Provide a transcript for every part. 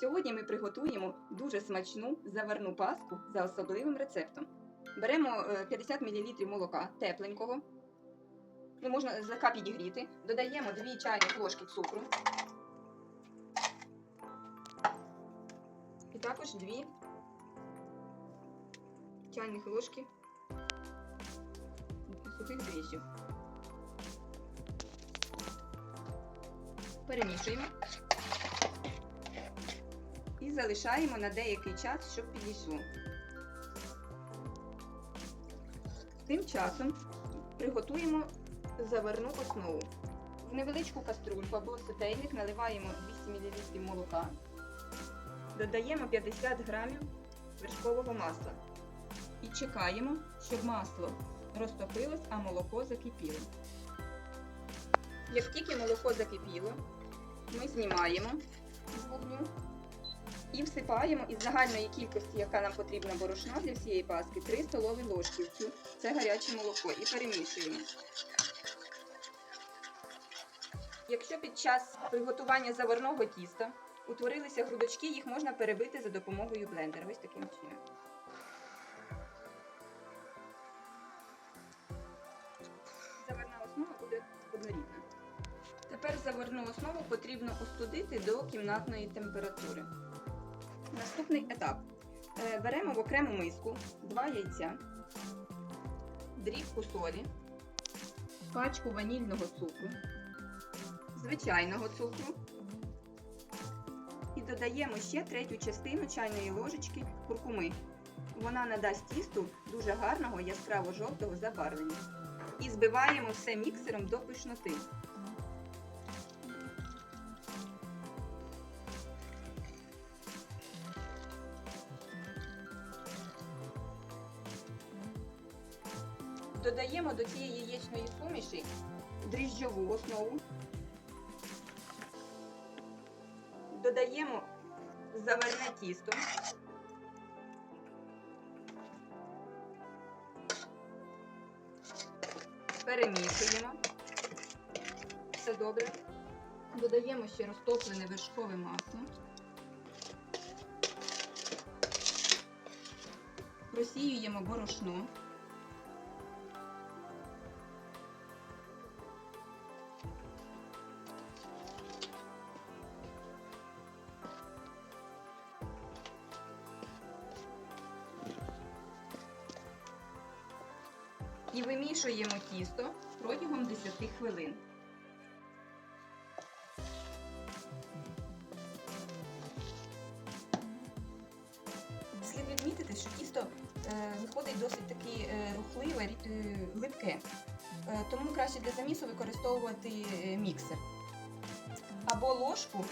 Сьогодні ми приготуємо дуже смачну заварну паску за особливим рецептом. Беремо е, 50 мл молока тепленького. Ну, можна злегка підігріти. Додаємо 2 чайні ложки цукру. І також 2 чайних ложки сухих дріжджів. Перемішуємо залишаємо на деякий час, щоб підійшло. Тим часом приготуємо заварну основу. В невеличку каструльку або сотейник наливаємо 200 мл молока, додаємо 50 грамів вершкового масла і чекаємо, щоб масло розтопилось, а молоко закипіло. Як тільки молоко закипіло, ми знімаємо з вогню і всипаємо із загальної кількості, яка нам потрібна борошна для всієї паски, 3 столові ложки це гаряче молоко і перемішуємо. Якщо під час приготування заварного тіста утворилися грудочки, їх можна перебити за допомогою блендера. Ось таким чином. Заварна основа буде однорідна. Тепер заварну основу потрібно остудити до кімнатної температури. Наступний етап. Е, Беремо в окрему миску 2 яйця, дрібку солі, пачку ванільного цукру, звичайного цукру і додаємо ще третю частину чайної ложечки куркуми. Вона надасть тісту дуже гарного яскраво-жовтого забарвлення. І збиваємо все міксером до пишноти. Додаємо до цієї яєчної суміші дріжджову основу. Додаємо заварне тісто. Перемішуємо. Все добре. Додаємо ще розтоплене вершкове масло. Просіюємо борошно. І вимішуємо тісто протягом 10 хвилин. Слід відмітити, що тісто е, виходить досить таки е, рухливе, е, липке, тому краще для замісу використовувати міксер або ложку,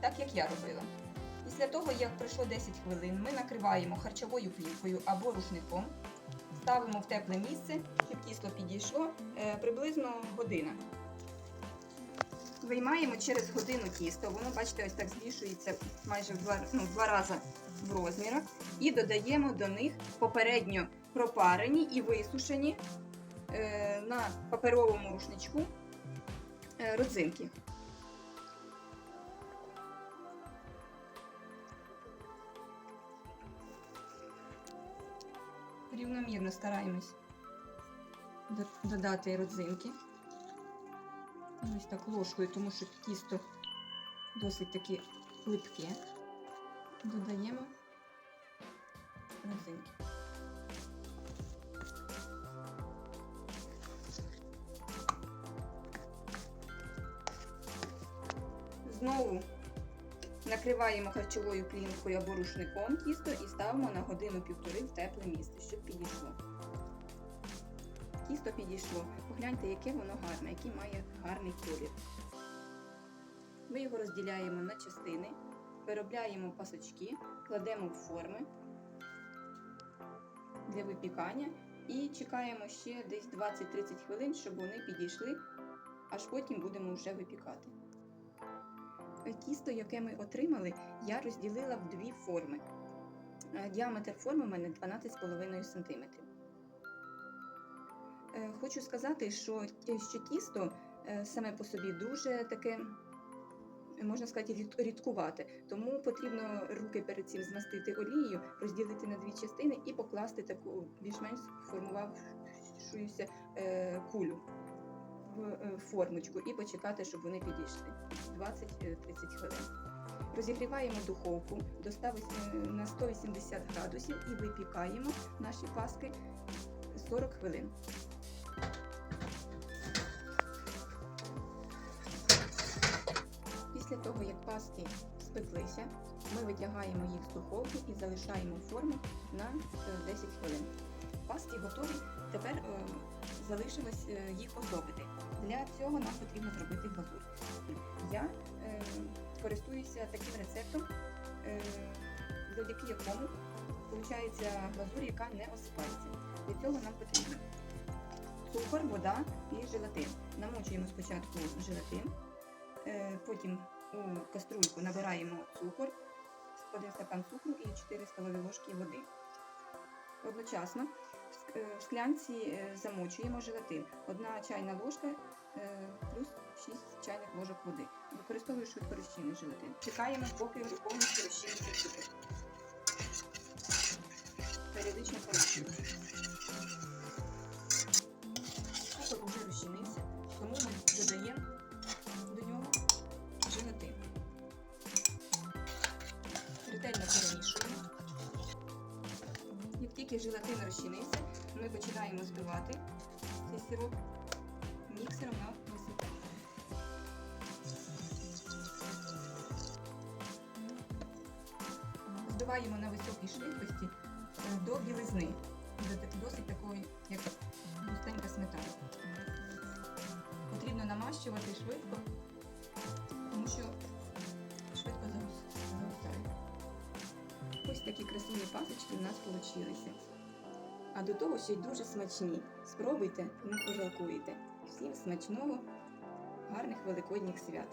так як я робила. Після того, як пройшло 10 хвилин, ми накриваємо харчовою плівкою або рушником ставимо в тепле місце, щоб тісто підійшло е, приблизно година. Виймаємо через годину тісто, воно, бачите, ось так збільшується майже в два, ну, два рази в розмірах. І додаємо до них попередньо пропарені і висушені е, на паперовому рушничку е, родзинки. Рівномірно стараємось додати родзинки. Ось так ложкою, тому що тісто досить таки липке. Додаємо родзинки. Знову накриваємо харчовою плівкою або рушником тісто і ставимо на годину-півтори в тепле місце, щоб підійшло. Тісто підійшло. Погляньте, яке воно гарне, який має гарний колір. Ми його розділяємо на частини, виробляємо пасочки, кладемо в форми для випікання і чекаємо ще десь 20-30 хвилин, щоб вони підійшли, аж потім будемо вже випікати. Тісто, яке ми отримали, я розділила в дві форми. Е, Діаметр форми у мене 12,5 см. Е, Хочу сказати, що, що тісто е, саме по собі дуже таке можна сказати, рід- рідкувати. Тому потрібно руки перед цим змастити олією, розділити на дві частини і покласти таку більш-менш сформувавшуюся кулю в е, формочку і почекати, щоб вони підійшли 20-30 хвилин. Розігріваємо духовку до 100 на 180 градусів і випікаємо наші паски 40 хвилин. Після того, як паски спеклися, ми витягаємо їх з духовки і залишаємо форму на е, 10 хвилин. Паски готові. Тепер е, залишилось е, їх оздобити. Для цього нам потрібно зробити глазурь. Я е, користуюся таким рецептом, е, завдяки якому виходить глазурь, яка не осипається. Для цього нам потрібно цукор, вода і желатин. Намочуємо спочатку желатин, е, потім у каструльку набираємо цукор, один стакан цукру і 4 столові ложки води. Одночасно е, в склянці е, замочуємо желатин. Одна чайна ложка е, плюс 6 чайних ложок води. Використовую швидкорозчинний желатин. Чекаємо, поки повністю розчиниться цукор. Періодично порушуємо. Цукор вже розчинився, тому ми додаємо до нього желатин. Ретельно перемішуємо. Як тільки желатин розчинився, починаємо збивати цей сироп міксером на висоті. Збиваємо на високій швидкості е, до білизни, до досить такої, як густенька сметана. Потрібно намащувати швидко, тому що швидко загус- загустає. Ось такі красиві пасочки у нас вийшли. А до того ще й дуже смачні. Спробуйте, не пожалкуєте. Всім смачного, гарних великодніх свят!